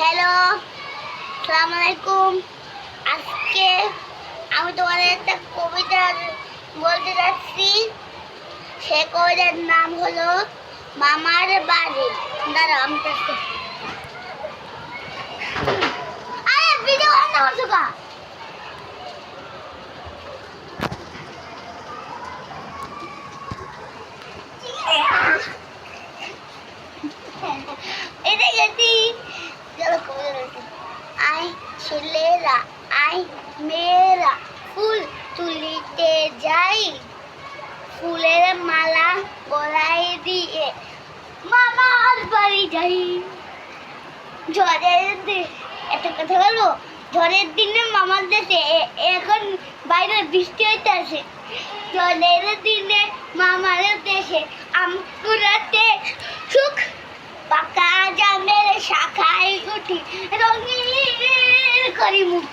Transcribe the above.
Hello সালাম আলাইকুম আজকে আমি তোমাদের একটা কবিতা বলতে যাচ্ছি। সে কবিতার নাম হলো মামার বাড়ি। দাঁড়া আমি তো এটা গেছি আই ছেলেরা, আই মেয়েরা, ফুল তুলিতে যাই। ফুলের মালা গলায় দিয়ে মামার বাড়ি যাই। ঝড়ের একটা কথা বলব? ঝড়ের দিনে মামার দেশে এখন বাইরে বৃষ্টি হইতে আছে ঝড়ের দিনে মামার দেশে আম করি মুখ